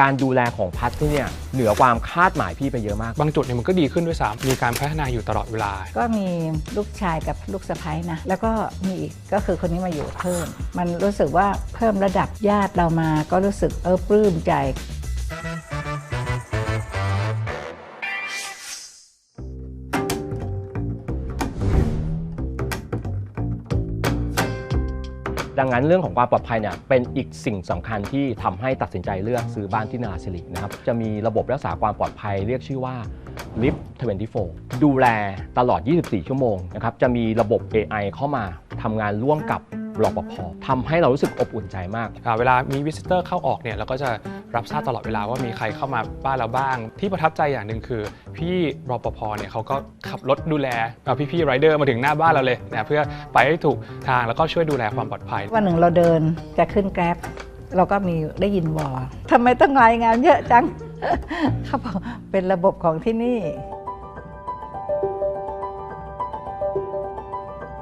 การดูแลของพัทที่เนี่ยเหนือความคาดหมายพี่ไปเยอะมาก บางจุดเนี่ยมันก็ดีขึ้นด้วยซ้ำมีการพัฒนาอยู่ตลอดเวลา ก็มีลูกชายกับลูกสะใภ้นะ แล้วก็มีอีกก็คือคนนี้มาอยู่เพิ่ม มันรู้สึกว่าเพิ่มระดับญาติเรามาก็รู้สึกเออปลื้มใจ ดังนั้นเรื่องของความปลอดภัยเนี่ยเป็นอีกสิ่งสำคัญที่ทำให้ตัดสินใจเลือกซื้อบ้านที่นาสิรินะครับจะมีระบบรักษาความปลอดภัยเรียกชื่อว่า Lift 24 ดูแลตลอด 24 ชั่วโมงนะครับจะมีระบบ AI เข้ามาทำงานร่วมกับ รปภทำให้เรารู้สึกอบอุ่นใจมากอ่าเวลามีวิสิเตอร์เข้าออกเนี่ยเราก็จะรับทราบตลอดเวลาว่ามีใครเข้ามาบ้านเราบ้าง ที่ประทับใจอย่างหนึ่งคือ พี่รปภเนี่ยเขาก็ขับรถดูแลเอาพี่ๆไรเดอร์มาถึงหน้าบ้านเราเลยนะเพื่อไปให้ถูกทางแล้วก็ช่วยดูแลความปลอดภัย วันหนึ่งเราเดินจะขึ้นแกร็บเราก็มีได้ยินวอทำไมต้องรายงานเยอะจังเขาบอกเป็นระบบของที่นี่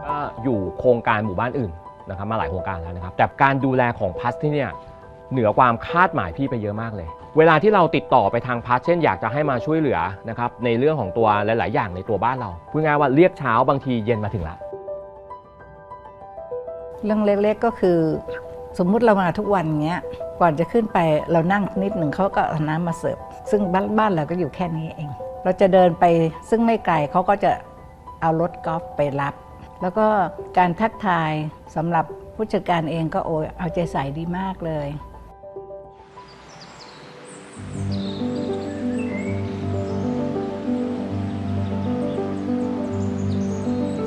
ก็อยู่โครงการหมู่บ้านอื่น นะครับมาหลายโครงการแล้วนะครับ แต่การดูแลของพัสที่เนี่ยเหนือความคาดหมายพี่ไปเยอะมากเลย เวลาที่เราติดต่อไปทางพัสเช่นอยากจะให้มาช่วยเหลือนะครับในเรื่องของตัวหลาย ๆ อย่างในตัวบ้านเราพูดง่ายว่าเรียกเช้าบางทีเย็นมาถึงละเรื่องเล็กๆก็คือสมมุติเรามาทุกวันเงี้ยก่อนจะขึ้นไปเรานั่งนิดหนึ่งเขาก็เอาน้ำมาเสิร์ฟซึ่งบ้านบ้านเราก็อยู่แค่นี้เอง เราจะเดินไปซึ่งไม่ไกลเขาก็จะเอารถกอล์ฟไปรับ แล้วก็การทักทายสำหรับผู้จัดการเองก็โอยเอาใจใส่ดีมากเลย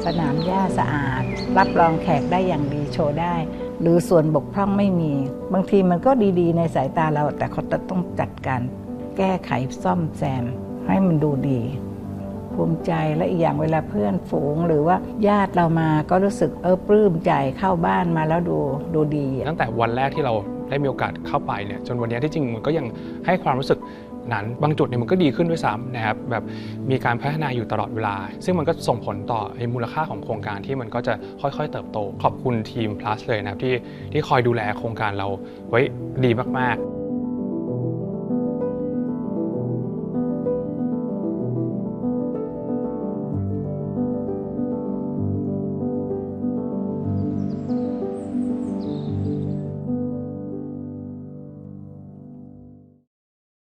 สนามหญ้าสะอาด รับรองแขกได้อย่างดีโชว์ได้ หรือส่วนบกพร่องไม่มี บางทีมันก็ดีๆ ในสายตาเรา แต่เขาจะต้องจัดการแก้ไขซ่อมแซม ให้มันดูดี ภูมิใจและอีกอย่างเวลาเพื่อนฝูง หรือว่าญาติเรามาก็รู้สึกเออปลื้มใจเข้าบ้านมาแล้วดูดูดี ตั้งแต่วันแรกที่เราได้มีโอกาสเข้าไปเนี่ยจนวันนี้ที่จริงมันก็ยังให้ความรู้สึกนั้นบางจุดเนี่ยมันก็ดีขึ้นด้วยซ้ำนะครับแบบมีการพัฒนาอยู่ตลอดเวลา ซึ่งมันก็ส่งผลต่อมูลค่าของโครงการที่มันก็จะค่อยๆ เติบโต ขอบคุณทีม plus เลยนะครับที่ที่คอยดูแลโครงการเราไว้ดีมากๆ